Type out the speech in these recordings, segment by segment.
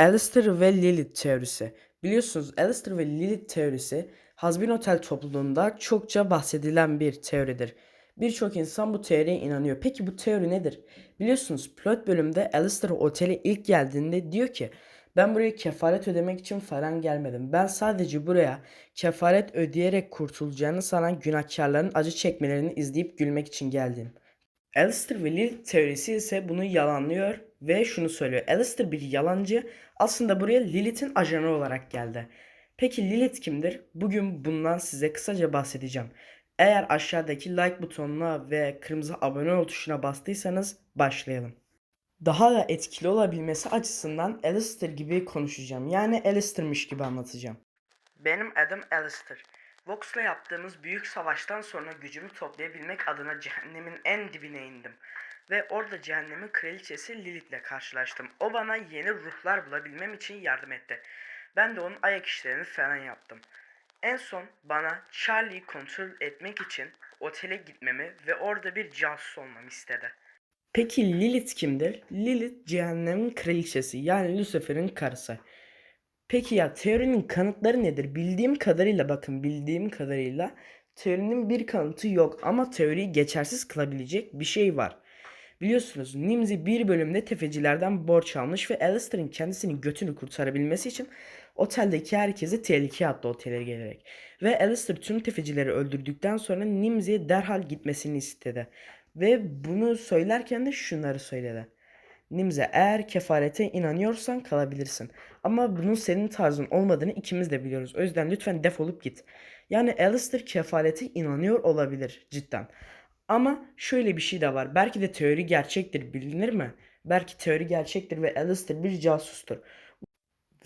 Alistair ve Lilith teorisi. Biliyorsunuz Alistair ve Lilith teorisi Hazbin Otel topluluğunda çokça bahsedilen bir teoridir. Birçok insan bu teoriye inanıyor. Peki bu teori nedir? Biliyorsunuz pilot bölümde Alistair otele ilk geldiğinde diyor ki ben buraya kefaret ödemek için falan gelmedim. Ben sadece buraya kefaret ödeyerek kurtulacağını sanan günahkarların acı çekmelerini izleyip gülmek için geldim. Alistair Lilith teorisi ise bunu yalanlıyor ve şunu söylüyor. Alistair bir yalancı aslında buraya Lilith'in ajanı olarak geldi. Peki Lilith kimdir? Bugün bundan size kısaca bahsedeceğim. Eğer aşağıdaki like butonuna ve kırmızı abone ol tuşuna bastıysanız başlayalım. Daha da etkili olabilmesi açısından Alistair gibi konuşacağım. Yani Alistair'miş gibi anlatacağım. Benim adım Alistair. Vox'la yaptığımız büyük savaştan sonra gücümü toplayabilmek adına cehennemin en dibine indim. Ve orada cehennemin kraliçesi Lilith'le karşılaştım. O bana yeni ruhlar bulabilmem için yardım etti. Ben de onun ayak işlerini falan yaptım. En son bana Charlie'yi kontrol etmek için otele gitmemi ve orada bir casus olmamı istedi. Peki Lilith kimdir? Lilith cehennemin kraliçesi yani Lucifer'in karısı. Peki ya teorinin kanıtları nedir? Bildiğim kadarıyla bakın bildiğim kadarıyla teorinin bir kanıtı yok ama teoriyi geçersiz kılabilecek bir şey var. Biliyorsunuz Nimzi bir bölümde tefecilerden borç almış ve Alistair'ın kendisinin götünü kurtarabilmesi için oteldeki herkesi tehlikeye attı otele gelerek. Ve Alistair tüm tefecileri öldürdükten sonra Nimzi'ye derhal gitmesini istedi. Ve bunu söylerken de şunları söyledi. Nimze eğer kefarete inanıyorsan kalabilirsin. Ama bunun senin tarzın olmadığını ikimiz de biliyoruz. O yüzden lütfen defolup git. Yani Alistair kefarete inanıyor olabilir cidden. Ama şöyle bir şey de var. Belki de teori gerçektir bilinir mi? Belki teori gerçektir ve Alistair bir casustur.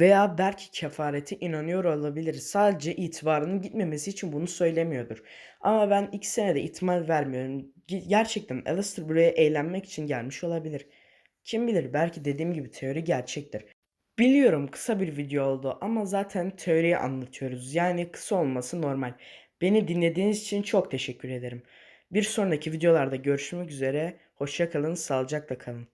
Veya belki kefarete inanıyor olabilir. Sadece itibarının gitmemesi için bunu söylemiyordur. Ama ben iki senede ihtimal vermiyorum. Ge- Gerçekten Alistair buraya eğlenmek için gelmiş olabilir. Kim bilir belki dediğim gibi teori gerçektir. Biliyorum kısa bir video oldu ama zaten teoriyi anlatıyoruz. Yani kısa olması normal. Beni dinlediğiniz için çok teşekkür ederim. Bir sonraki videolarda görüşmek üzere. Hoşça kalın, sağlıcakla kalın.